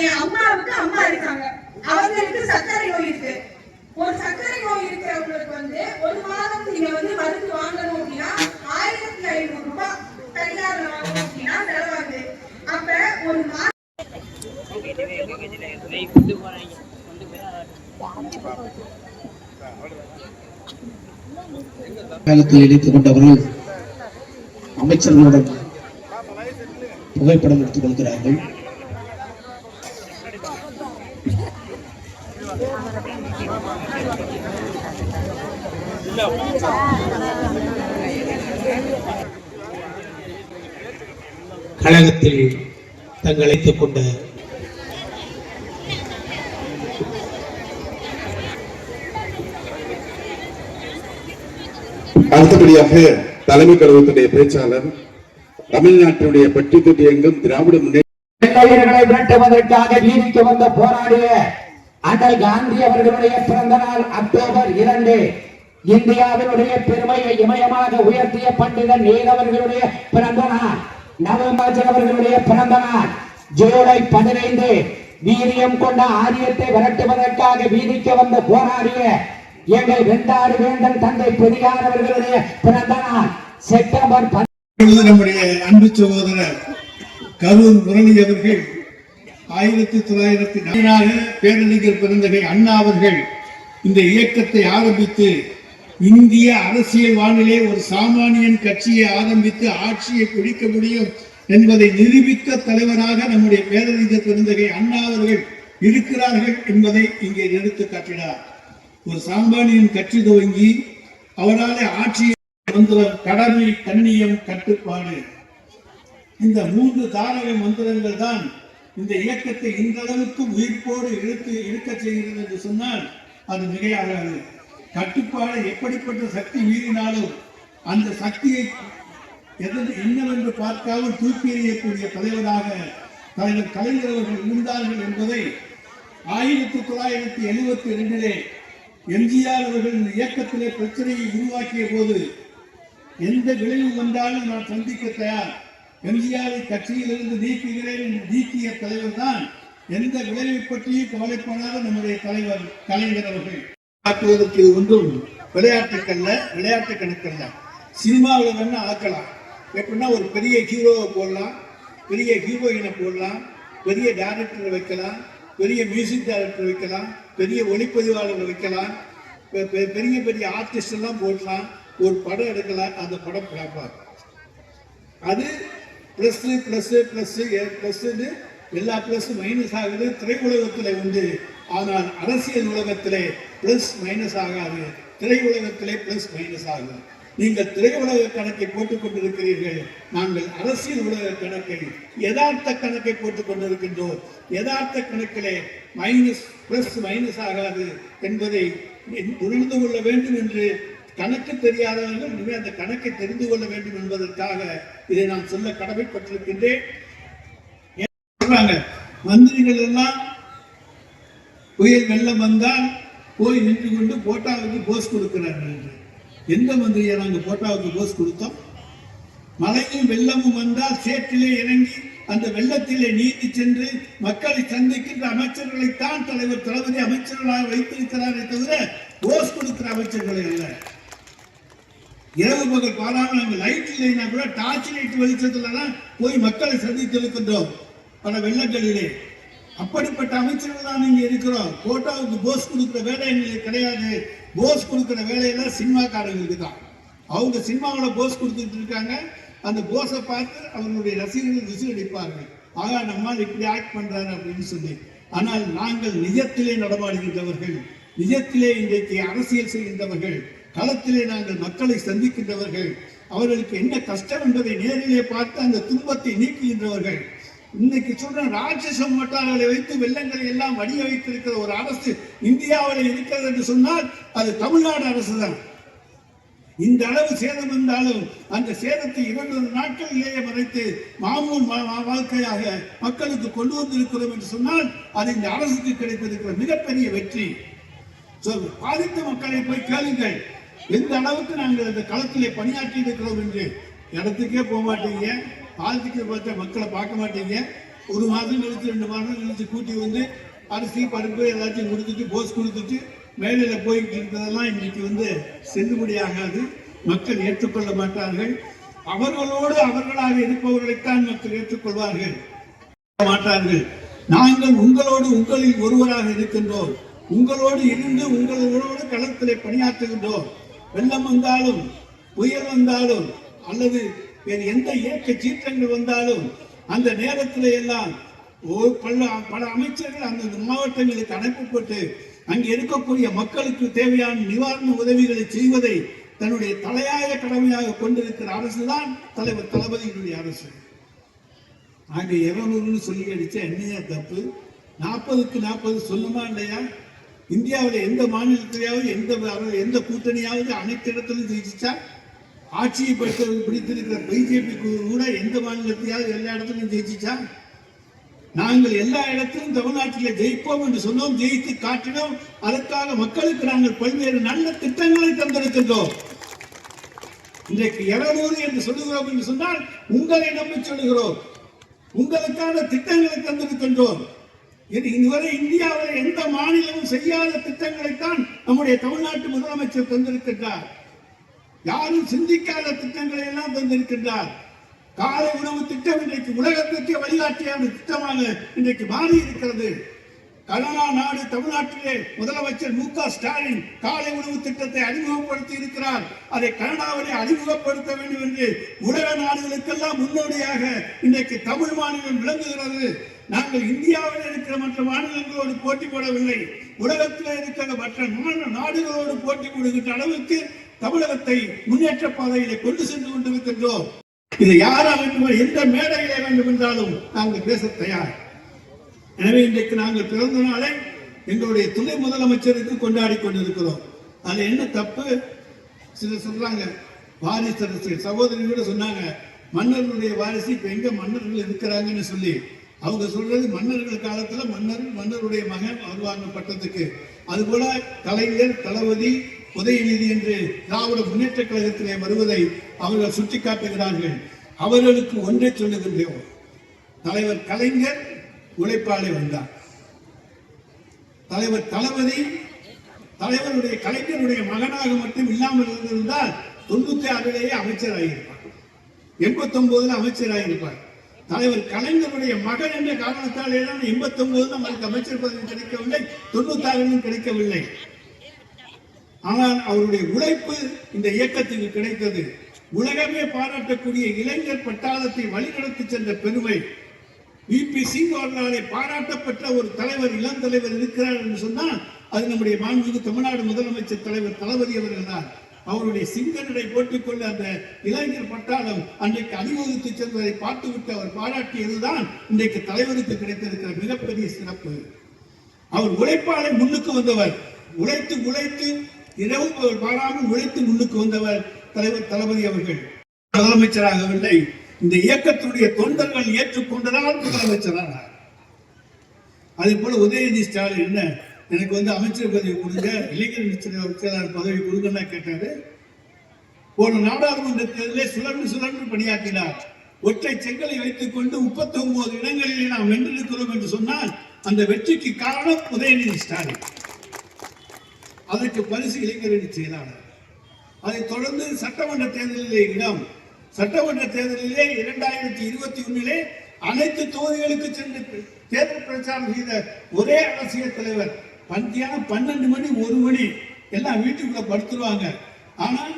என் அம்மாவுக்கு அம்மா இருக்காங்க. அவங்களுக்கு சர்க்கரை நோய் இருக்கு. ஒரு சர்க்கரை நோய் இருக்கிறவங்களுக்கு வந்து ஒரு மாதம் நீங்க வந்து மருந்து வாங்கணும் அப்படின்னா ஆயிரத்தி ஐநூறு ரூபாய் கடிகாரம் வாங்கணும் அப்படின்னா செலவாகுது. அப்ப ஒரு மாதம் காலத்தில் இணைத்துக் கொண்டவர்கள் அமைச்சர்களுடன் புகைப்படம் எடுத்துக் கொள்கிறார்கள். கழகத்தில் தங்கள் அழைத்துக் கொண்ட அடுத்தபடியாக தலைமை கழகத்துடைய பேச்சாளர் தமிழ்நாட்டினுடைய பட்டி தொட்டி எங்கும் திராவிட முன்னேற்ற வீதிக்கு வந்த போராடிய அடல் காந்தி அவர்களுடைய பிறந்த நாள் அக்டோபர் இரண்டு. இந்தியாவினுடைய பெருமையை இமயமாக உயர்த்திய பண்டிதன் நீரவர்களுடைய பிறந்த நாள் நவம்பர் அவர்களுடைய பிறந்த நாள் ஜூலை பதினைந்து வீரியம் கொண்ட ஆரியத்தை விரட்டுவதற்காக வீதிக்கு வந்த போராடிய எங்கள் வெண்டாறு வேந்தன் தந்தை பெரியார் அவர்களுடைய பிறந்த நாள் செப்டம்பர் நம்முடைய அன்பு சகோதரர் கரூர் முரளி அவர்கள் ஆயிரத்தி தொள்ளாயிரத்தி நாலாக பேரறிஞர் பிறந்தகை அண்ணா அவர்கள் இந்த இயக்கத்தை ஆரம்பித்து இந்திய அரசியல் வானிலை ஒரு சாமானியன் கட்சியை ஆரம்பித்து ஆட்சியை பிடிக்க முடியும் என்பதை நிரூபித்த தலைவராக நம்முடைய பேரறிஞர் திறந்தகை அண்ணா அவர்கள் இருக்கிறார்கள் என்பதை இங்கே எடுத்து காட்டினார். ஒரு சாமானியன் கட்சி துவங்கி அவரால் ஆட்சியை மந்திரம் கடமை கண்ணியம் கட்டுப்பாடு. இந்த மூன்று தாரக மந்திரங்கள் தான் இந்த இயக்கத்தை இந்த அளவுக்கு உயிர்ப்போடு இழுத்து இழுக்கச் செய்கிறது என்று சொன்னால் அது மிகையாகாது. கட்டுப்பாடு எப்படிப்பட்ட சக்தி மீறினாலும் அந்த சக்தியை எது என்னவென்று பார்க்காமல் தூக்கி எறியக்கூடிய தலைவராக தலைவர் கலைஞர் அவர்கள் இருந்தார்கள் என்பதை ஆயிரத்தி தொள்ளாயிரத்தி எழுபத்தி ரெண்டிலே எம்ஜிஆர் அவர்கள் இந்த இயக்கத்திலே பிரச்சனையை உருவாக்கிய போது எந்த விளைவு வந்தாலும் நான் சந்திக்க தயார். எம்ஜிஆரை கட்சியிலிருந்து நீக்குகிறேன் என்று நீக்கிய தலைவர் தான் எந்த விளைவை பற்றியும் கவலைப்படாத நம்முடைய தலைவர் கலைஞர் அவர்கள். ஆக்குவதற்கு இது ஒன்றும் விளையாட்டுக்கல்ல விளையாட்டு கணக்கல்ல சினிமாவில் வேணா ஆக்கலாம் எப்படின்னா ஒரு பெரிய ஹீரோவை போடலாம் பெரிய ஹீரோயினை போடலாம் பெரிய டேரக்டரை வைக்கலாம் பெரிய மியூசிக் டைரக்டர் வைக்கலாம் பெரிய ஒளிப்பதிவாளரை வைக்கலாம் பெ- பெரிய பெரிய ஆர்டிஸ்ட் எல்லாம் போடலாம் ஒரு படம் எடுக்கலாம் அந்த படம் பிளாப்பாக அது ப்ளஸ் ப்ளஸ் ப்ளஸ் ப்ளஸ்ன்னு எல்லா ப்ளஸ் மைனஸ் ஆகுது. திரையுலகத்தில் உண்டு. ஆனால் அரசியல் உலகத்திலே ப்ளஸ் மைனஸ் ஆகாது. திரையுலகத்திலே ப்ளஸ் மைனஸ் ஆகும். நீங்கள் திரையுலக கணக்கை போட்டுக் கொண்டிருக்கிறீர்கள். நாங்கள் அரசியல் உலக கணக்கை யதார்த்த கணக்கை போட்டுக் கொண்டிருக்கின்றோம். யதார்த்த கணக்கிலே மைனஸ் ப்ளஸ் மைனஸ் ஆகாது என்பதை உணர்ந்து கொள்ள வேண்டும் என்று கணக்கு தெரியாதவர்கள் இனிமேல் அந்த கணக்கை தெரிந்து கொள்ள வேண்டும் என்பதற்காக இதை நான் சொல்ல கடமைப்பட்டிருக்கின்றேன். மந்திரிகள் எல்லாம் புயல் வெள்ளம் வந்தால் போய் நின்று கொண்டு போட்டாவுக்கு போஸ் கொடுக்கிறார்கள் என்று எந்த மந்திரியை நாங்கள் போட்டாவுக்கு போஸ் கொடுத்தோம்? மழையும் வெள்ளமும் வந்தால் சேற்றிலே இறங்கி அந்த வெள்ளத்திலே நீந்தி சென்று மக்களை சந்திக்கின்ற அமைச்சர்களைத்தான் தலைவர் தளபதி அமைச்சர்களாக வைத்திருக்கிறாரே தவிர போஸ் கொடுக்கிற அமைச்சர்களை அல்ல. இரவு பகல் பாராமல் நாங்கள் லைட் இல்லைன்னா கூட டார்ச் லைட் வெளிச்சத்துல தான் போய் மக்களை சந்தித்திருக்கின்றோம். பல வெள்ளங்களிலே. அப்படிப்பட்ட அமைச்சர்கள் தான் இங்க இருக்கிறோம். கோட்டாவுக்கு போஸ் கொடுக்கிற வேலை எங்களுக்கு கிடையாது. போஸ் கொடுக்கிற வேலையெல்லாம் சினிமாக்காரங்களுக்கு தான். அவங்க சினிமாவில் போஸ் கொடுத்துட்டு இருக்காங்க. அந்த போஸை பார்த்து அவர்களுடைய ரசிகர்கள் விசிலடிப்பார்கள் ஆகா நம்மால் இப்படி ஆக்ட் பண்றாரு அப்படின்னு சொல்லி. ஆனால் நாங்கள் நிஜத்திலே நடமாடுகின்றவர்கள் நிஜத்திலே இன்றைக்கு அரசியல் செய்கின்றவர்கள் களத்திலே நாங்கள் மக்களை சந்திக்கின்றவர்கள் அவர்களுக்கு என்ன கஷ்டம் என்பதை நேரிலே பார்த்து அந்த துன்பத்தை நீக்குகின்றவர்கள். இன்னைக்கு சொல்ற ராட்சச மோட்டார்களை வைத்து வெள்ளங்களை எல்லாம் வடிய வைத்திருக்கிற ஒரு அரசு இந்தியாவில் இருக்கிறது என்று சொன்னால் அது தமிழ்நாடு அரசு தான் இந்த அளவு சேதம் இருந்தாலும் அந்த சேதத்தை இரண்டு நாட்களிலேயே மறைத்து மாமூல் வாழ்க்கையாக மக்களுக்கு கொண்டு வந்திருக்கிறோம் என்று சொன்னால் அது இந்த அரசுக்கு கிடைத்திருக்கிற மிகப்பெரிய வெற்றி. So, பாதித்த மக்களை போய் கேளுங்கள். எந்த அளவுக்கு நாங்கள் இந்த களத்திலே பணியாற்றி இருக்கிறோம் என்று. இடத்துக்கே போக மாட்டீங்க. ஆழ்த்திக்கிற பார்த்த மக்களை பார்க்க மாட்டீங்க. ஒரு மாதம் கழிச்சு ரெண்டு மாதம் கழிச்சு கூட்டி வந்து அரிசி பருப்பு எல்லாத்தையும் கொடுத்துட்டு போஸ் கொடுத்துட்டு மேலையில் போயிட்டு இருக்கிறதெல்லாம் இன்னைக்கு வந்து செல்லுபடியாகாது மக்கள் ஏற்றுக்கொள்ள மாட்டார்கள். அவர்களோடு அவர்களாக இருப்பவர்களைத்தான் மக்கள் ஏற்றுக்கொள்வார்கள். மாட்டார்கள். நாங்கள் உங்களோடு உங்களில் ஒருவராக இருக்கின்றோம். உங்களோடு இருந்து உங்களோடு களத்திலே பணியாற்றுகின்றோம். வெள்ளம் வந்தாலும் புயல் வந்தாலும் அல்லது வேறு எந்த இயக்க சீற்றங்கள் வந்தாலும் அந்த நேரத்தில் எல்லாம் ஒரு பல பல அமைச்சர்கள் அந்தந்த மாவட்டங்களுக்கு அனுப்பப்பட்டு அங்கே இருக்கக்கூடிய மக்களுக்கு தேவையான நிவாரண உதவிகளை செய்வதை தன்னுடைய தலையாய கடமையாக கொண்டிருக்கிற அரசு தான் தலைவர் தளபதியினுடைய அரசு. அங்க இருநூறுன்னு சொல்லி அடிச்சா என்னையா தப்பு? நாற்பதுக்கு நாற்பது சொல்லுமா இல்லையா? இந்தியாவில் எந்த மாநிலத்திலேயாவது எந்த எந்த கூட்டணியாவது அனைத்து இடத்துலையும் ஜெயிச்சிச்சா? ஆட்சியை பிடித்த பிடித்திருக்கிற பிஜேபி கூட எந்த மாநிலத்தையாவது எல்லா இடத்துலையும் ஜெயிச்சிச்சா? நாங்கள் எல்லா இடத்திலும் தமிழ்நாட்டில் ஜெயிப்போம் என்று சொன்னோம் ஜெயித்து காட்டினோம். அதற்காக மக்களுக்கு நாங்கள் பல்வேறு நல்ல திட்டங்களை தந்திருக்கின்றோம். இன்றைக்கு இருநூறு என்று சொல்லுகிறோம் என்று சொன்னால் உங்களை நம்பி சொல்லுகிறோம். உங்களுக்கான திட்டங்களை தந்திருக்கின்றோம். இதுவரை இந்தியாவில் எந்த மாநிலமும் செய்யாத திட்டங்களைத்தான் நம்முடைய தமிழ்நாட்டு முதலமைச்சர் தந்திருக்கின்றார். யாரும் சிந்திக்காத திட்டங்களை எல்லாம் தந்திருக்கின்றார். காலை உணவு திட்டம் இன்றைக்கு உலகத்திற்கே ஒரு திட்டமாக இன்றைக்கு மாறி இருக்கிறது கனடா நாடு தமிழ்நாட்டிலே முதலமைச்சர் மு க ஸ்டாலின் காலை உணவு திட்டத்தை அறிமுகப்படுத்தி இருக்கிறார் அதை கனடாவிலே அறிமுகப்படுத்த வேண்டும் என்று உலக நாடுகளுக்கெல்லாம் முன்னோடியாக இன்றைக்கு தமிழ் மாநிலம் விளங்குகிறது. நாங்கள் இந்தியாவில் இருக்கிற மற்ற மாநிலங்களோடு போட்டி போடவில்லை. உலகத்தில் இருக்கிற மற்ற மாநில நாடுகளோடு போட்டி போடுகின்ற அளவுக்கு தமிழகத்தை முன்னேற்ற பாதையிலே கொண்டு சென்று கொண்டிருக்கின்றோம். இது யாரா வேண்டும் எந்த மேடையிலே வேண்டும் என்றாலும் நாங்கள் பேச தயார். எனவே இன்றைக்கு நாங்கள் பிறந்த நாளை எங்களுடைய துணை முதலமைச்சருக்கு கொண்டாடி கொண்டிருக்கிறோம். அதில் என்ன தப்பு? சிலர் சொல்றாங்க வாரிசு சகோதரி கூட சொன்னாங்க மன்னர்களுடைய வாரிசு இப்ப எங்க மன்னர்கள் இருக்கிறாங்கன்னு சொல்லி. அவங்க சொல்றது மன்னர்கள் காலத்துல மன்னர் மன்னருடைய மகன் வருவாங்க பட்டத்துக்கு. அதுபோல கலைஞர் தளபதி உதயநிதி என்று திராவிட முன்னேற்ற கழகத்திலே வருவதை அவர்கள் சுட்டிக்காட்டுகிறார்கள். அவர்களுக்கு ஒன்றை சொல்லுகின்றோம் தலைவர் கலைஞர் உழைப்பாளி வந்தார். தலைவர் தளபதி தலைவருடைய கலைஞருடைய மகனாக மட்டும் இல்லாமல் இருந்திருந்தால் தொண்ணூத்தி ஆறிலேயே அமைச்சராகியிருப்பார் எண்பத்தி ஒன்பதுல அமைச்சராகியிருப்பார் தலைவர் கலைஞருடைய மகன் என்ற காரணத்தாலே எண்பத்தி ஒன்பது அமைச்சர் பதவி கிடைக்கவில்லை தொண்ணூத்தி ஆறிலும் கிடைக்கவில்லை. ஆனால் அவருடைய உழைப்பு இந்த இயக்கத்துக்கு கிடைத்தது. உலகமே பாராட்டக்கூடிய இளைஞர் பட்டாளத்தை வழிநடத்தி சென்ற பெருமை. விபி சிங் அவர்களாலே பாராட்டப்பட்ட ஒரு தலைவர் இளம் தலைவர் இருக்கிறார் என்று சொன்னால் அது நம்முடைய மாண்புக்கு தமிழ்நாடு முதலமைச்சர் தலைவர் தளபதி அவர்கள் தான். அவருடைய சிங்கனடை போட்டுக்கொண்டு அந்த இளைஞர் பட்டாளம் அன்றைக்கு அணிவகுத்து சென்றதை பார்த்துவிட்டு அவர் பாராட்டியதுதான் இன்றைக்கு தலைவருக்கு கிடைத்திருக்கிற மிகப்பெரிய சிறப்பு. அவர் உழைப்பாளை முன்னுக்கு வந்தவர். உழைத்து உழைத்து இரவு அவர் பாராமல் உழைத்து முன்னுக்கு வந்தவர் தலைவர் தளபதி அவர்கள். முதலமைச்சராகவில்லை இந்த இயக்கத்துடைய தொண்டர்கள் ஏற்றுக்கொண்டதால் முதலமைச்சரானார். அதே போல உதயநிதி ஸ்டாலின் என்ன எனக்கு வந்து அமைச்சர் பதவி கொடுங்க இளைஞர் செயலாளர் பதவி கொடுங்கன்னா கேட்டாரு. போன நாடாளுமன்ற தேர்தலே சுழன்று சுழன்று பணியாற்றினார். ஒற்றை செங்கலை வைத்துக் கொண்டு முப்பத்தி ஒன்பது இடங்களிலே நாம் வென்றிருக்கிறோம் என்று சொன்னால் அந்த வெற்றிக்கு காரணம் உதயநிதி ஸ்டாலின். அதற்கு பரிசு இளைஞரணி செயலாளர். அதைத் தொடர்ந்து சட்டமன்ற தேர்தலிலே இடம். சட்டமன்ற தேர்தலிலே இரண்டாயிரத்தி இருபத்தி ஒன்னிலே அனைத்து தொகுதிகளுக்கு சென்று தேர்தல் பிரச்சாரம் செய்த ஒரே அரசியல் தலைவர். மத்தியானம் பன்னெண்டு மணி ஒரு மணி. எல்லாம் வீட்டுக்குள்ள படுத்துருவாங்க. ஆனால்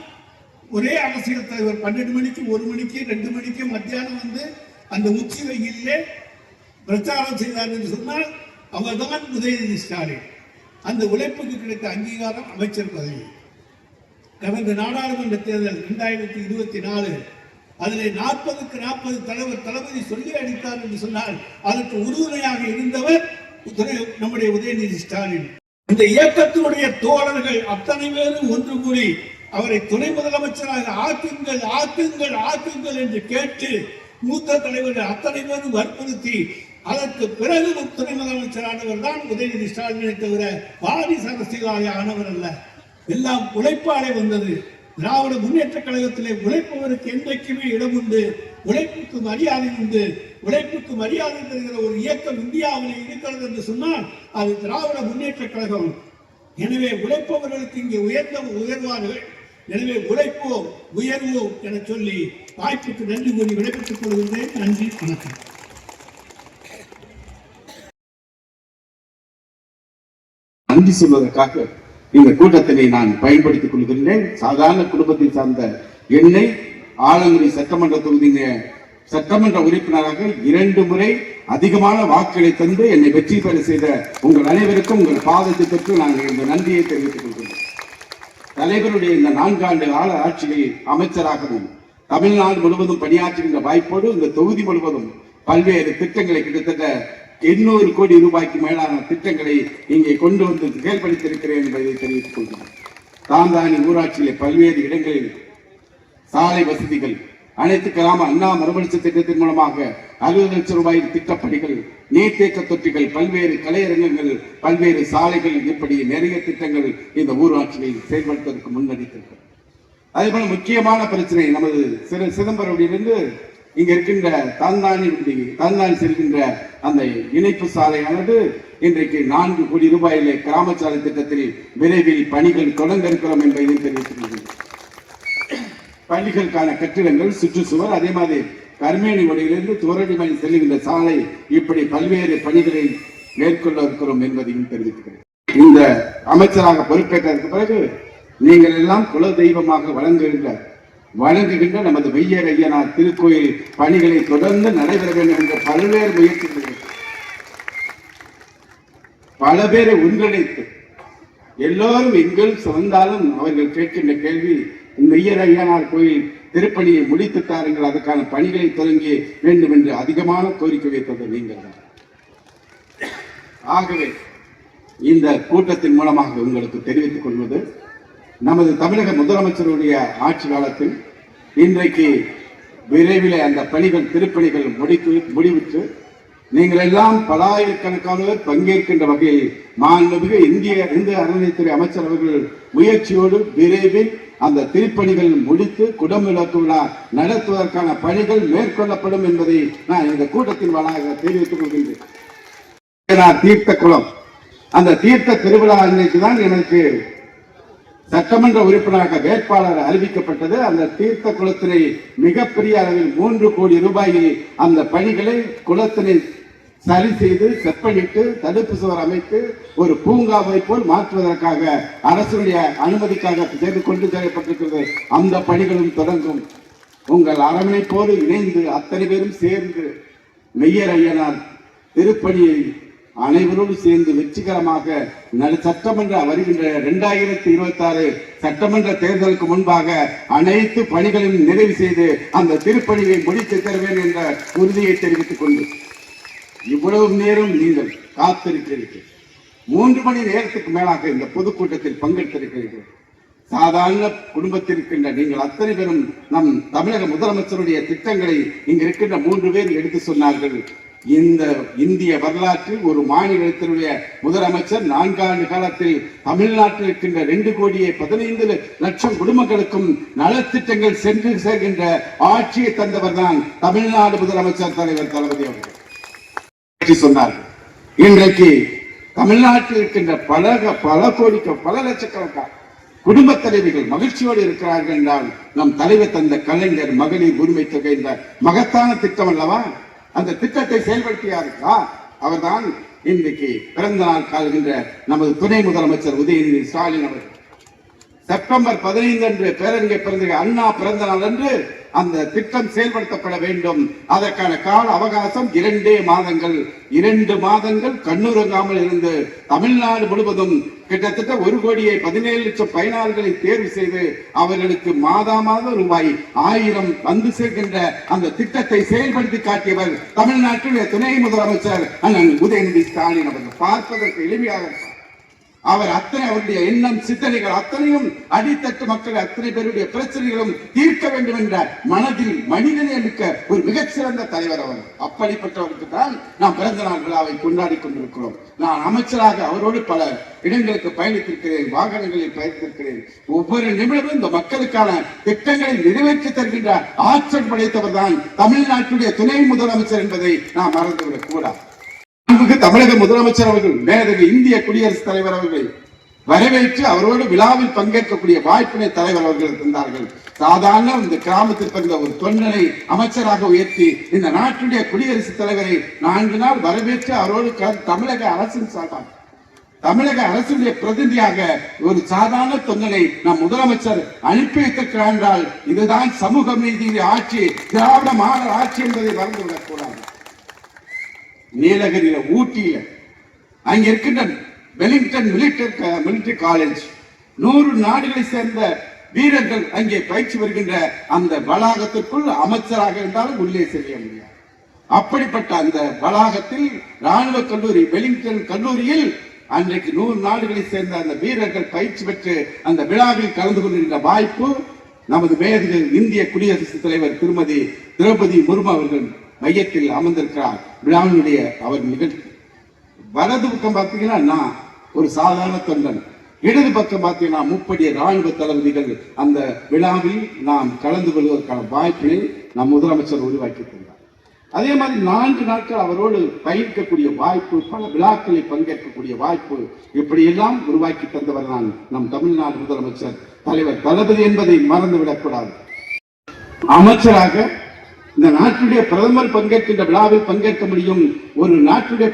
ஒரே அரசியல் தலைவர் பன்னெண்டு மணிக்கு ஒரு மணிக்கு ரெண்டு மணிக்கு மத்தியானம் வந்து அந்த உச்சி வெயிலே பிரச்சாரம் செய்தார் என்று சொன்னால் அவர்தான் உதயநிதி ஸ்டாலின். அந்த உழைப்புக்கு கிடைத்த அங்கீகாரம் அமைச்சர் பதவி கடந்த நாடாளுமன்ற தேர்தல் இரண்டாயிரத்தி இருபத்தி நாலு அதில் நாற்பதுக்கு நாற்பது தலைவர் தளபதி சொல்லி அடித்தார் என்று சொன்னால் அதற்கு உறுதுணையாக இருந்தவர் நம்முடைய உதயநிதி ஸ்டாலின். இந்த இயக்கத்தினுடைய தோழர்கள் அத்தனை பேரும் ஒன்று கூறி அவரை துணை முதலமைச்சராக ஆக்குங்கள் ஆக்குங்கள் ஆக்குங்கள் என்று கேட்டு மூத்த தலைவர்கள் அத்தனை பேரும் வற்புறுத்தி அதற்கு பிறகு துணை முதலமைச்சரானவர் தான் உதயநிதி ஸ்டாலினை தவிர வாரிசு அரசியலாக ஆனவர் அல்ல. எல்லாம் உழைப்பாலே வந்தது. திராவிட முன்னேற்ற கழகத்திலே உழைப்பவருக்கு என்றைக்குமே இடம் உண்டு. உழைப்புக்கு மரியாதை உண்டு. உழைப்புக்கு மரியாதை தருகிற ஒரு இயக்கம் இந்தியாவில் இருக்கிறது என்று சொன்னால் அது திராவிட முன்னேற்ற கழகம். எனவே உழைப்பவர்களுக்கு இங்கே உயர்ந்த உயர்வார்கள். எனவே உழைப்போம் உயர்வோம் என சொல்லி வாய்ப்புக்கு நன்றி கூறி விடைபெற்றுக் கொள்கின்றேன். நன்றி வணக்கம். நன்றி சொல்வதற்காக இந்த கூட்டத்தினை நான் பயன்படுத்திக் கொள்கின்றேன். சாதாரண குடும்பத்தை சார்ந்த என்னை ஆலங்குடி சட்டமன்ற தொகுதியின் சட்டமன்ற உறுப்பினராக இரண்டு முறை அதிகமான வாக்குகளை தந்து என்னை வெற்றி பெற செய்த உங்கள் அனைவருக்கும் உங்கள் பாதத்திற்கு நாங்கள் இந்த நன்றியை தெரிவித்துக் கொள்கிறோம் தலைவருடைய இந்த நான்காண்டு கால ஆட்சியை அமைச்சராகவும் தமிழ்நாடு முழுவதும் பணியாற்றுகின்ற வாய்ப்போடு இந்த தொகுதி முழுவதும் பல்வேறு திட்டங்களை கிட்டத்தட்ட எண்ணூறு கோடி ரூபாய்க்கு மேலான திட்டங்களை இங்கே கொண்டு வந்து செயல்படுத்தியிருக்கிறேன் என்பதை தெரிவித்துக் கொள்கிறேன். தாந்தானி ஊராட்சியிலே பல்வேறு இடங்களில் சாலை வசதிகள் அனைத்து கிராம அண்ணா மறுமலர்ச்சி திட்டத்தின் மூலமாக அறுபது லட்சம் ரூபாய் திட்டப்பணிகள் நீர்த்தேக்க தொட்டிகள் பல்வேறு கலையரங்கங்கள் பல்வேறு சாலைகள் இப்படி நிறைய திட்டங்கள் இந்த ஊராட்சியில் செயல்படுத்துவதற்கு முன்னெடுத்திருக்கிறது அதே போல முக்கியமான பிரச்சனை நமது சிறு சிதம்பரத்திலிருந்து இங்க இருக்கின்ற தாந்தானி தாந்தானி செல்கின்ற அந்த இணைப்பு சாலையானது இன்றைக்கு நான்கு கோடி ரூபாயிலே கிராம சாலை திட்டத்தில் விரைவில் பணிகள் தொடங்க இருக்கிறோம் என்பதையும் தெரிவித்துக் பள்ளிகளுக்கான கட்டிடங்கள் சுற்றுச்சுவர் அதே மாதிரி கர்மேனி ஒடையிலிருந்து துவரடிமணி செல்கின்ற சாலை இப்படி பல்வேறு பணிகளை மேற்கொள்ள இருக்கிறோம் என்பதையும் தெரிவித்துக்கிறேன். இந்த அமைச்சராக பொறுப்பேற்றதற்கு பிறகு நீங்கள் எல்லாம் குல தெய்வமாக வழங்குகின்ற வழங்குகின்ற நமது வெய்யர் ஐயனார் திருக்கோயில் பணிகளை தொடர்ந்து நடைபெற வேண்டும் என்ற பல்வேறு முயற்சிகள் பல பேரை ஒன்றிணைத்து எல்லோரும் எங்கள் சிறந்தாலும் அவர்கள் கேட்கின்ற கேள்வி மெய்யர் ஐயனார் கோயில் திருப்பணியை முடித்து தாருங்கள் அதற்கான பணிகளை தொடங்கி வேண்டும் என்று அதிகமான கோரிக்கை வைத்தது நீங்கள் தான் ஆகவே இந்த கூட்டத்தின் மூலமாக உங்களுக்கு தெரிவித்துக் கொள்வது நமது தமிழக முதலமைச்சருடைய ஆட்சி காலத்தில் இன்றைக்கு விரைவில் அந்த பணிகள் திருப்பணிகள் முடித்து முடிவுற்று நீங்கள் எல்லாம் பலாயிரக்கணக்கானவர் பங்கேற்கின்ற வகையில் மாண்புமிகு இந்திய இந்து அறநிலையத்துறை அமைச்சர் அவர்கள் முயற்சியோடு விரைவில் அந்த திருப்பணிகள் முடித்து குடமுழக்கு விழா நடத்துவதற்கான பணிகள் மேற்கொள்ளப்படும் என்பதை நான் இந்த கூட்டத்தின் வாயிலாக தெரிவித்துக் கொள்கின்றேன். நான் தீர்த்த குளம். அந்த தீர்த்த திருவிழா அன்னைக்கு தான் எனக்கு சட்டமன்ற உறுப்பினராக வேட்பாளர் அறிவிக்கப்பட்டது. அந்த தீர்த்த குளத்தினை மிகப்பெரிய அளவில் மூன்று கோடி ரூபாயை அந்த பணிகளை குளத்தினை சரி செய்து செப்பனிட்டு தடுப்பு சுவர் அமைத்து ஒரு பூங்காவை போல் மாற்றுவதற்காக அரசுடைய அனுமதிக்காக செய்து கொண்டு செல்லப்பட்டிருக்கிறது. அந்த பணிகளும் தொடங்கும். உங்கள் அரவணைப்போடு இணைந்து அத்தனை பேரும் சேர்ந்து மெய்யர் ஐயனார் திருப்பணியை அனைவரோடு சேர்ந்து வெற்றிகரமாக நடு சட்டமன்ற வருகின்ற இரண்டாயிரத்தி இருபத்தி ஆறு சட்டமன்ற தேர்தலுக்கு முன்பாக அனைத்து பணிகளையும் நிறைவு செய்து அந்த திருப்பணியை முடித்து தருவேன் என்ற உறுதியை தெரிவித்துக் கொண்டு இவ்வளவு நேரம் நீங்கள் காத்திருக்கிறீர்கள். மூன்று மணி நேரத்துக்கு மேலாக இந்த பொதுக்கூட்டத்தில் பங்கெடுத்திருக்கிறீர்கள். சாதாரண குடும்பத்தில் இருக்கின்ற நீங்கள் அத்தனை பேரும் நம் தமிழக முதலமைச்சருடைய திட்டங்களை இங்கு இருக்கின்ற மூன்று பேர் எடுத்து சொன்னார்கள். இந்த இந்திய வரலாற்றில் ஒரு மாநிலத்தினுடைய முதலமைச்சர் நான்காண்டு காலத்தில் தமிழ்நாட்டில் இருக்கின்ற ரெண்டு கோடியே பதினைந்து லட்சம் குடும்பங்களுக்கும் நலத்திட்டங்கள் சென்று சேர்கின்ற ஆட்சியை தந்தவர் தான் தமிழ்நாடு முதலமைச்சர் தலைவர் தளபதி அவர்கள். சொன்னார்கள். இன்றைக்கு தமிழ்நாட்டில் இருக்கின்ற பல பல கோடிக்கு பல லட்சக்கணக்கான குடும்ப தலைவிகள் மகிழ்ச்சியோடு இருக்கிறார்கள் என்றால் நம் தலைவர் தந்த கலைஞர் மகளிர் உரிமை தொகை என்ற மகத்தான திட்டம் அல்லவா? அந்த திட்டத்தை செயல்படுத்தியாருக்கா அவர்தான் இன்றைக்கு பிறந்த நாள் கால்கின்ற நமது துணை முதலமைச்சர் உதயநிதி ஸ்டாலின் அவர்கள். செப்டம்பர் பதினைந்து அன்று பேரறிஞர் பிறந்த அண்ணா பிறந்த நாள் அன்று அந்த திட்டம் செயல்படுத்தப்பட வேண்டும். அதற்கான கால அவகாசம் இரண்டே மாதங்கள். இரண்டு மாதங்கள் கண்ணுறங்காமல் இருந்து தமிழ்நாடு முழுவதும் கிட்டத்தட்ட ஒரு கோடியே பதினேழு லட்சம் பயனாளர்களை தேர்வு செய்து அவர்களுக்கு மாதா மாதம் ரூபாய் ஆயிரம் வந்து சேர்க்கின்ற அந்த திட்டத்தை செயல்படுத்தி காட்டியவர் தமிழ்நாட்டினுடைய துணை முதலமைச்சர் அண்ணன் உதயநிதி ஸ்டாலின் அவர்கள். பார்ப்பதற்கு எளிமையாக அவர் அத்தனை அவருடைய எண்ணம் சிந்தனைகள் அத்தனையும் அடித்தட்டு மக்கள் அத்தனை பேருடைய பிரச்சனைகளும் தீர்க்க வேண்டும் என்ற மனதில் மனிதனே மிக்க ஒரு மிகச்சிறந்த தலைவர் அவர். அப்படிப்பட்டவருக்கு தான் நாம் பிறந்த நாள் விழாவை கொண்டாடி கொண்டிருக்கிறோம். நான் அமைச்சராக அவரோடு பல இடங்களுக்கு பயணித்திருக்கிறேன் வாகனங்களில் பயணித்திருக்கிறேன். ஒவ்வொரு நிமிடமும் இந்த மக்களுக்கான திட்டங்களை நிறைவேற்றி தருகின்ற ஆற்றல் படைத்தவர் தான் தமிழ்நாட்டுடைய துணை முதலமைச்சர் என்பதை நாம் மறந்துவிடக் கூடாது தமிழக முதலமைச்சர் அவர்கள் மேலதிக இந்திய குடியரசுத் தலைவர் அவர்களை வரவேற்று அவரோடு விழாவில் பங்கேற்கக்கூடிய வாய்ப்பினை தலைவர் அவர்கள் தந்தார்கள். சாதாரண இந்த கிராமத்தில் பிறந்த ஒரு தொண்டனை அமைச்சராக உயர்த்தி இந்த நாட்டுடைய குடியரசுத் தலைவரை நான்கு நாள் வரவேற்று அவரோடு தமிழக அரசின் சார்பாக தமிழக அரசுடைய பிரதிநிதியாக ஒரு சாதாரண தொண்டனை நம் முதலமைச்சர் அனுப்பி வைத்திருக்கிறார் என்றால் இதுதான் சமூக நீதி ஆட்சி திராவிட மாடல் ஆட்சி என்பதை மறந்துவிடக் கூடாது நீலகிரியில ஊட்டியில. அங்க இருக்கின்ற வெலிங்டன் மிலிட்டரி மிலிட்டரி காலேஜ் நூறு நாடுகளை சேர்ந்த வீரர்கள் அங்கே பயிற்சி வருகின்ற அந்த வளாகத்திற்குள் அமைச்சராக இருந்தாலும் உள்ளே செல்ல முடியாது. அப்படிப்பட்ட அந்த வளாகத்தில் ராணுவ கல்லூரி வெலிங்டன் கல்லூரியில் அன்றைக்கு நூறு நாடுகளை சேர்ந்த அந்த வீரர்கள் பயிற்சி பெற்று அந்த விழாவில் கலந்து கொண்டிருந்த வாய்ப்பு நமது மேதிக இந்திய குடியரசுத் தலைவர் திருமதி திரௌபதி முர்மு அவர்கள் மையத்தில் அமர்ந்திருக்கிறார் விழாவினுடைய அவர் நிகழ்ச்சி வலது பக்கம் பார்த்தீங்கன்னா நான் ஒரு சாதாரண தொண்டன். இடது பக்கம் பார்த்தீங்கன்னா முப்படிய ராணுவ தளபதிகள். அந்த விழாவில் நாம் கலந்து கொள்வதற்கான வாய்ப்பினை நம் முதலமைச்சர் உருவாக்கி தந்தார் அதே மாதிரி நான்கு நாட்கள் அவரோடு பயிர்க்கக்கூடிய வாய்ப்பு பல விழாக்களில் பங்கேற்கக்கூடிய வாய்ப்பு இப்படியெல்லாம் உருவாக்கி தந்தவர் நான் நம் தமிழ்நாடு முதலமைச்சர். தலைவர் தளபதி என்பதை மறந்துவிடக்கூடாது அமைச்சராக இந்த நாட்டுடைய பிரதமர் பங்கேற்கின்ற விழாவில் பங்கேற்க முடியும் ஒரு நாட்டுடைய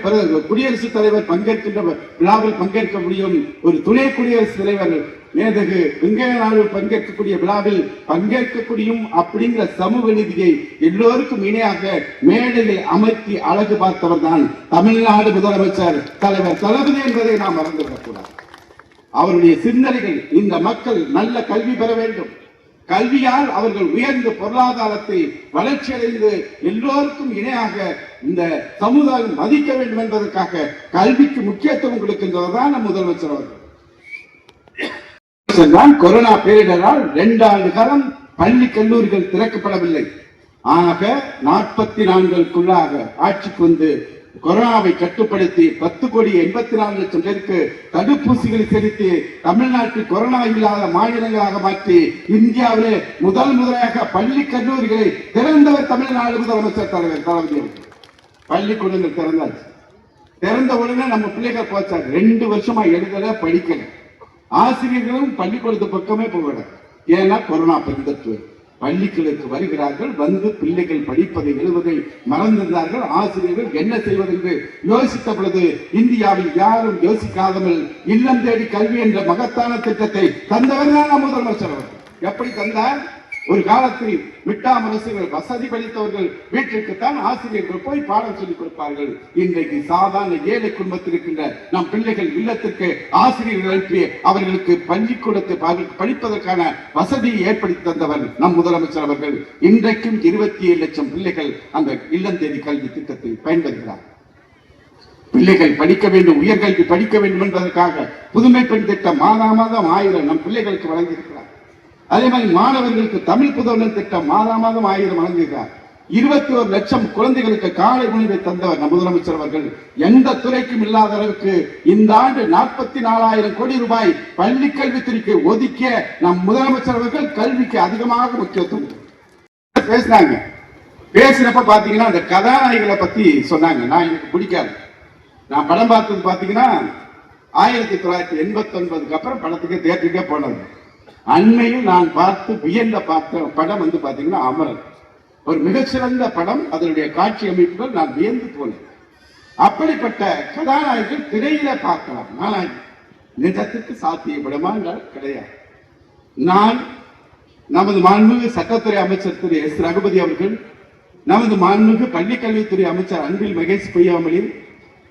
குடியரசுத் தலைவர் பங்கேற்கின்ற விழாவில் பங்கேற்க முடியும் ஒரு துணை குடியரசுத் தலைவர் மேதகு வெங்கைய நாயுடு பங்கேற்கக்கூடிய விழாவில் பங்கேற்கக்கூடியும் அப்படிங்கிற சமூக நீதியை எல்லோருக்கும் இணையாக மேடையில் அமர்த்தி அழகு பார்த்தவர் தான் தமிழ்நாடு முதலமைச்சர் தலைவர் தளபதி என்பதை நாம் மறந்துவிடக்கூடாது. அவருடைய சிந்தனைகள் இந்த மக்கள் நல்ல கல்வி பெற வேண்டும். கல்வியால் அவர்கள் உயர்ந்த பொருளாதாரத்தை வளர்ச்சியடைந்து எல்லோருக்கும் இணையாக இந்த சமுதாயம் மதிக்க வேண்டும் என்பதற்காக கல்விக்கு முக்கியத்துவம் கொடுக்கின்றதுதான் முதலமைச்சர் அவர்கள். தான் கொரோனா பேரிடரால் இரண்டு ஆண்டு காலம் பள்ளி கல்லூரிகள் திறக்கப்படவில்லை. ஆக நாற்பத்தி நான்குக்குள்ளாக ஆட்சிக்கு வந்து கொரோனாவை கட்டுப்படுத்தி பத்து கோடி எண்பத்தி நாலு லட்சம் பேருக்கு தடுப்பூசிகளை செலுத்தி தமிழ்நாட்டில் கொரோனா இல்லாத மாநிலங்களாக மாற்றி இந்தியாவிலே முதல் முதலாக பள்ளி கல்லூரிகளை திறந்தவர் தமிழ்நாடு முதலமைச்சர் தலைவர் தளபதி பள்ளிக்கூடங்கள் திறந்தாச்சு. திறந்த உடனே நம்ம பிள்ளைகள் போச்சாங்க ரெண்டு வருஷமா எழுதல படிக்கல. ஆசிரியர்களும் பள்ளிக்கூடத்து பக்கமே போகல. ஏன்னா கொரோனா பெருந்தத்துவம் பள்ளிகளுக்கு வருகிறார்கள் வந்து பிள்ளைகள் படிப்பதை எழுவதை மறந்திருந்தார்கள் ஆசிரியர்கள் என்ன செய்வது என்று யோசித்த பொழுது இந்தியாவில் யாரும் யோசிக்காதமல் இல்லம் தேடி கல்வி என்ற மகத்தான திட்டத்தை தந்தவர் தான் முதலமைச்சர் எப்படி தந்தார்? ஒரு காலத்தில் விட்டா அரசுகள் வசதி படித்தவர்கள் வீட்டிற்குத்தான் ஆசிரியர்கள் போய் பாடம் சொல்லிக் கொடுப்பார்கள். இன்றைக்கு சாதாரண ஏழை குடும்பத்தில் இருக்கின்ற நம் பிள்ளைகள் இல்லத்திற்கு ஆசிரியர்கள் அனுப்பி அவர்களுக்கு பள்ளிக்கூடத்தை அவர்களுக்கு படிப்பதற்கான வசதியை ஏற்படுத்தி தந்தவர் நம் முதலமைச்சர் அவர்கள். இன்றைக்கும் இருபத்தி ஏழு லட்சம் பிள்ளைகள் அந்த இல்லந்தேடி கல்வி திட்டத்தில் பயன்பெறுகிறார் பிள்ளைகள் படிக்க வேண்டும் உயர்கல்வி படிக்க வேண்டும் என்பதற்காக புதுமை பெண் திட்டம் மாதா மாதம் ஆயிரம் நம் பிள்ளைகளுக்கு வழங்கியிருக்கிறார். அதே மாதிரி மாணவர்களுக்கு தமிழ் புதல்வன் திட்டம் மாதா மாதம் ஆயிரம் வழங்குகிறார். இருபத்தி ஒரு லட்சம் குழந்தைகளுக்கு காலை உணவை தந்தவர் நம் முதலமைச்சர் அவர்கள். எந்த துறைக்கும் இல்லாத அளவுக்கு இந்த ஆண்டு நாற்பத்தி நாலாயிரம் கோடி ரூபாய் பள்ளி கல்வித்துறைக்கு ஒதுக்கிய நம் முதலமைச்சர் அவர்கள் கல்விக்கு அதிகமாக முக்கியத்துவம் பேசினாங்க. பேசினப்ப பாத்தீங்கன்னா அந்த கதாநாயகிகளை பத்தி சொன்னாங்க. நான் எனக்கு பிடிக்காது. நான் படம் பார்த்தது பாத்தீங்கன்னா ஆயிரத்தி தொள்ளாயிரத்தி எண்பத்தி ஒன்பதுக்கு அப்புறம் படத்துக்கு தேட்டருக்கே போனது. அண்மையில் நான் பார்த்து வியந்த பார்த்த படம் வந்து பார்த்தீங்கன்னா அமரன். ஒரு மிகச்சிறந்த படம். அதனுடைய காட்சி அமைப்புகள் நான் வியந்து போனேன். அப்படிப்பட்ட கதாநாயகன் திரையில பார்க்கலாம். ஆனால் நிஜத்துக்கு சாத்தியப்படுமா என்றால் கிடையாது. நான் நமது மாண்புமிகு சட்டத்துறை அமைச்சர் திரு எஸ். ரகுபதி அவர்கள் நமது மாண்புமிகு பள்ளிக்கல்வித்துறை அமைச்சர் அன்பில் மகேஷ் பொய்யாமலி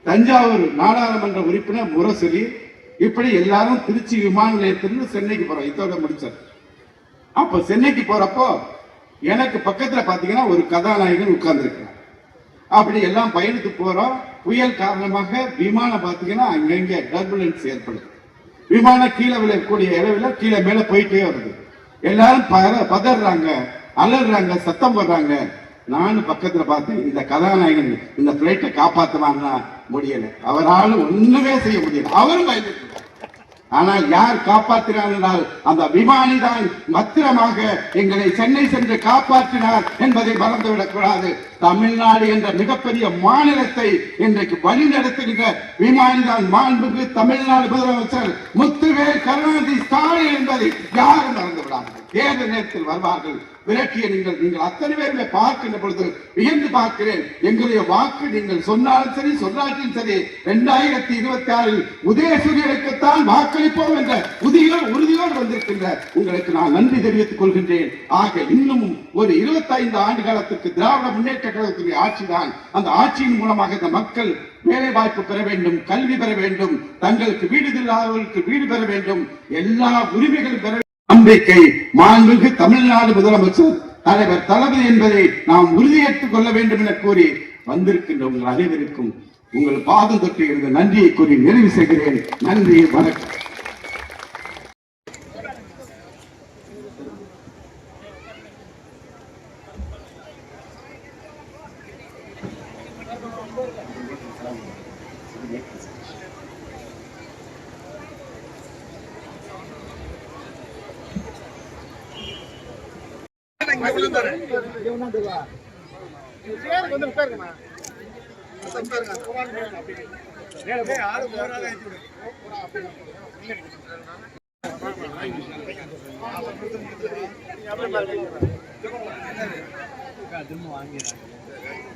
தஞ்சாவூர் நாடாளுமன்ற உறுப்பினர் முரசொலி இப்படி எல்லாரும் திருச்சி விமான நிலையத்திலிருந்து சென்னைக்கு போறோம். இதோட முடிச்சார் அப்ப சென்னைக்கு போறப்போ எனக்கு பக்கத்துல பாத்தீங்கன்னா ஒரு கதாநாயகன் உட்கார்ந்துருக்கிறார். அப்படி எல்லாம் பயணித்து போறோம். புயல் காரணமாக விமானம் பாத்தீங்கன்னா அங்கங்கே டர்புலன்ஸ் ஏற்படுது. விமானம் கீழே விழக்கூடிய அளவில் கீழே மேல போயிட்டே வருது. எல்லாரும் பத- பதறாங்க அலறாங்க சத்தம் போடுறாங்க. நானும் பக்கத்துல பார்த்தேன் இந்த கதாநாயகன் இந்த பிளைட்டை காப்பாத்துவான்னா முடியல. அவரால் ஒண்ணுமே செய்ய முடியல. அவரும் பயந்துட்டு ஆனால் யார் காப்பாற்றினார் என்றால் அந்த விமானி தான் பத்திரமாக எங்களை சென்னை சென்று காப்பாற்றினார் என்பதை மறந்துவிடக் கூடாது தமிழ்நாடு என்ற மிகப்பெரிய மாநிலத்தை இன்றைக்கு வழிநடத்துகின்ற விமானிதான் மாண்புக்கு தமிழ்நாடு முதலமைச்சர் முத்துவேல் கருணாநிதி ஸ்டாலின் என்பதை யாரும் மறந்து விடாமல் தேர்தல் நேரத்தில் வருவார்கள். விரட்டிய நீங்கள் நீங்கள் அத்தனை பேருமே பார்க்கின்ற பொழுது வியந்து பார்க்கிறேன். எங்களுடைய வாக்கு நீங்கள் சொன்னாலும் சரி சொல்லாட்டியும் சரி இரண்டாயிரத்தி இருபத்தி ஆறில் உதயசூரியனுக்குத்தான் வாக்களிப்போம் என்ற உறுதியோடு உறுதியோடு உங்களுக்கு நான் நன்றி தெரிவித்துக் கொள்கின்றேன். ஆக இன்னும் ஒரு 25 ஆண்டு காலத்திற்கு திராவிட முன்னேற்ற கழகத்துடைய ஆட்சிதான் அந்த ஆட்சியின் மூலமாக இந்த மக்கள் வேலை வாய்ப்பு பெற வேண்டும் கல்வி பெற வேண்டும் தங்களுக்கு வீடு இல்லாதவர்களுக்கு வீடு பெற வேண்டும். எல்லா உரிமைகளும் பெற நம்பிக்கை மாண்புமிகு தமிழ்நாடு முதலமைச்சர் தலைவர் தளபதி என்பதை நாம் உறுதியேற்றுக் கொள்ள வேண்டும் என கூறி வந்திருக்கின்ற உங்கள் அனைவருக்கும் உங்கள் பாதம் தொட்டு எனது நன்றியை கூறி நிறைவு செய்கிறேன். நன்றி வணக்கம். திரும்ப வாங்கிறாங்க